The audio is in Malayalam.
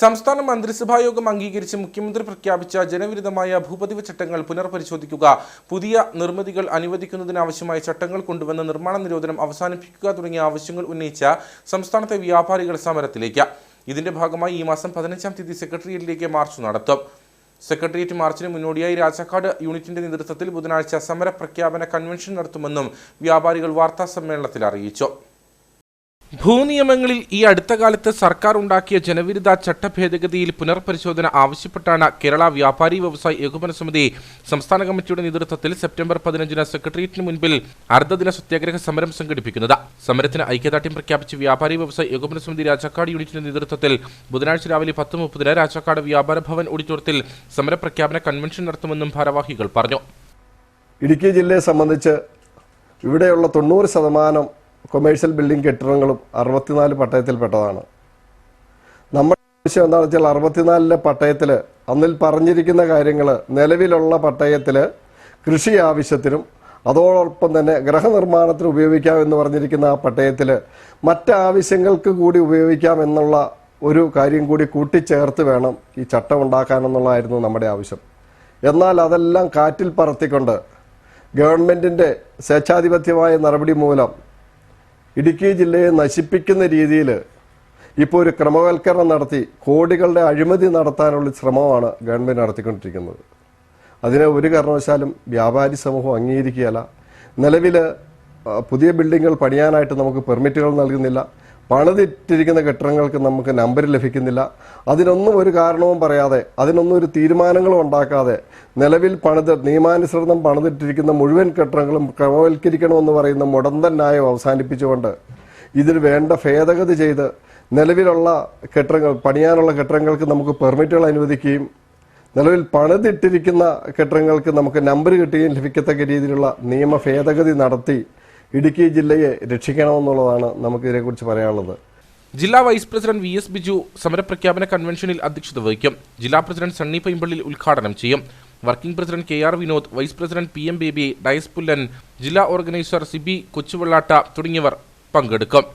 സംസ്ഥാന മന്ത്രിസഭാ യോഗം അംഗീകരിച്ച് മുഖ്യമന്ത്രി പ്രഖ്യാപിച്ച ജനവിരുദ്ധമായ ഭൂപതിവ് ചട്ടങ്ങൾ പുനർപരിശോധിക്കുക പുതിയ നിർമ്മിതികൾ അനുവദിക്കുന്നതിനാവശ്യമായ ചട്ടങ്ങൾ കൊണ്ടുവന്ന് നിർമ്മാണ നിരോധനം അവസാനിപ്പിക്കുക തുടങ്ങിയ ആവശ്യങ്ങൾ ഉന്നയിച്ച സംസ്ഥാനത്തെ വ്യാപാരികൾ സമരത്തിലേക്ക്. ഇതിന്റെ ഭാഗമായി ഈ മാസം പതിനഞ്ചാം തീയതി സെക്രട്ടേറിയറ്റിലേക്ക് മാർച്ച് നടത്തും. സെക്രട്ടേറിയറ്റ് മാർച്ചിന് മുന്നോടിയായി രാജാക്കാട് യൂണിറ്റിന്റെ നേതൃത്വത്തിൽ ബുധനാഴ്ച സമര പ്രഖ്യാപന കൺവെൻഷൻ നടത്തുമെന്നും വ്യാപാരികൾ വാർത്താ സമ്മേളനത്തിൽ അറിയിച്ചു. ഭൂനിയമങ്ങളിൽ ഈ അടുത്ത കാലത്ത് സർക്കാർ ഉണ്ടാക്കിയ ജനവിരുദ്ധ ചട്ട ഭേദഗതിയിൽ പുനർപരിശോധന ആവശ്യപ്പെട്ടാണ് കേരള വ്യാപാരി വ്യവസായ ഏകോപന സമിതി സംസ്ഥാന കമ്മിറ്റിയുടെ നേതൃത്വത്തിൽ സെപ്റ്റംബർ പതിനഞ്ചിന് സെക്രട്ടേറിയറ്റിന് മുൻപിൽ അർദ്ധദിന സത്യാഗ്രഹ സമരം സംഘടിപ്പിക്കുന്നത്. സമരത്തിന് ഐക്യദാർഢ്യം പ്രഖ്യാപിച്ച് വ്യാപാരി വ്യവസായ ഏകോപന സമിതി രാജാക്കാട് യൂണിറ്റിന്റെ നേതൃത്വത്തിൽ ബുധനാഴ്ച രാവിലെ പത്ത് മുപ്പതിന് രാജാക്കാട് വ്യാപാര ഭവൻ ഓഡിറ്റോറിയത്തിൽ സമരപ്രഖ്യാപന കൺവെൻഷൻ നടത്തുമെന്നും ഭാരവാഹികൾ പറഞ്ഞു. ഇടുക്കി ജില്ലയെ സംബന്ധിച്ച് ഇവിടെയുള്ള തൊണ്ണൂറ് ശതമാനം കൊമേഴ്ഷ്യൽ ബിൽഡിംഗ് കെട്ടിടങ്ങളും അറുപത്തിനാല് പട്ടയത്തിൽപ്പെട്ടതാണ് നമ്മുടെ ആവശ്യം എന്താണെന്ന് വെച്ചാൽ അറുപത്തിനാലിലെ പട്ടയത്തിൽ അന്നിൽ പറഞ്ഞിരിക്കുന്ന കാര്യങ്ങൾ നിലവിലുള്ള പട്ടയത്തിൽ കൃഷി ആവശ്യത്തിനും അതോടൊപ്പം തന്നെ ഗ്രഹനിർമ്മാണത്തിന് ഉപയോഗിക്കാം എന്ന് പറഞ്ഞിരിക്കുന്ന ആ പട്ടയത്തിൽ മറ്റാവശ്യങ്ങൾക്ക് കൂടി ഉപയോഗിക്കാം എന്നുള്ള ഒരു കാര്യം കൂടി കൂട്ടിച്ചേർത്ത് വേണം ഈ ചട്ടം ഉണ്ടാക്കാനെന്നുള്ളതായിരുന്നു നമ്മുടെ ആവശ്യം. എന്നാൽ അതെല്ലാം കാറ്റിൽ പറത്തിക്കൊണ്ട് ഗവൺമെന്റിന്റെ സ്വേച്ഛാധിപത്യമായ നടപടി മൂലം ഇടുക്കി ജില്ലയെ നശിപ്പിക്കുന്ന രീതിയിൽ ഇപ്പോൾ ഒരു ക്രമവൽക്കരണം നടത്തി കോടികളുടെ അഴിമതി നടത്താനുള്ള ശ്രമമാണ് ഗവൺമെന്റ് നടത്തിക്കൊണ്ടിരിക്കുന്നത്. അതിനെ ഒരു കാരണവശാലും വ്യാപാരി സമൂഹം അംഗീകരിക്കുകയല്ല. നിലവിൽ പുതിയ ബിൽഡിങ്ങുകൾ പണിയാനായിട്ട് നമുക്ക് പെർമിറ്റുകൾ നൽകുന്നില്ല. പണിതിട്ടിരിക്കുന്ന കെട്ടിടങ്ങൾക്ക് നമുക്ക് നമ്പർ ലഭിക്കുന്നില്ല. അതിനൊന്നും ഒരു കാരണവും പറയാതെ അതിനൊന്നും ഒരു തീരുമാനങ്ങളും ഉണ്ടാക്കാതെ നിലവിൽ പണിത് നിയമാനുസൃതം പണിതിട്ടിരിക്കുന്ന മുഴുവൻ കെട്ടിടങ്ങളും ക്രമവൽക്കരിക്കണമെന്ന് പറയുന്ന മുടന്തൻ ന്യായം അവസാനിപ്പിച്ചുകൊണ്ട് ഇതിൽ വേണ്ട ഭേദഗതി ചെയ്ത് നിലവിലുള്ള കെട്ടിടങ്ങൾ പണിയാനുള്ള കെട്ടിടങ്ങൾക്ക് നമുക്ക് പെർമിറ്റുകൾ അനുവദിക്കുകയും നിലവിൽ പണിതിട്ടിരിക്കുന്ന കെട്ടിടങ്ങൾക്ക് നമുക്ക് നമ്പർ കിട്ടുകയും ലഭിക്കത്തക്ക രീതിയിലുള്ള നിയമ ഭേദഗതി നടത്തി ഇടുക്കി ജില്ലയെ രക്ഷിക്കണമെന്നുള്ളതാണ് നമുക്ക് ഇതിനെക്കുറിച്ച് പറയാനുള്ളത്. ജില്ലാ vice president V S Biju സമരപ്രഖ്യാപന കൺവെൻഷനിൽ അധ്യക്ഷത വഹിക്കും. ജില്ലാ പ്രസിഡന്റ് സണ്ണി പൈമ്പള്ളിൽ ഉദ്ഘാടനം ചെയ്യും. Working president K R Vinod vice president P M Baby Dias Pullan ജില്ലാ ഓർഗനൈസർ സിബി കൊച്ചുവെള്ളാട്ട തുടങ്ങിയവർ പങ്കെടുക്കും.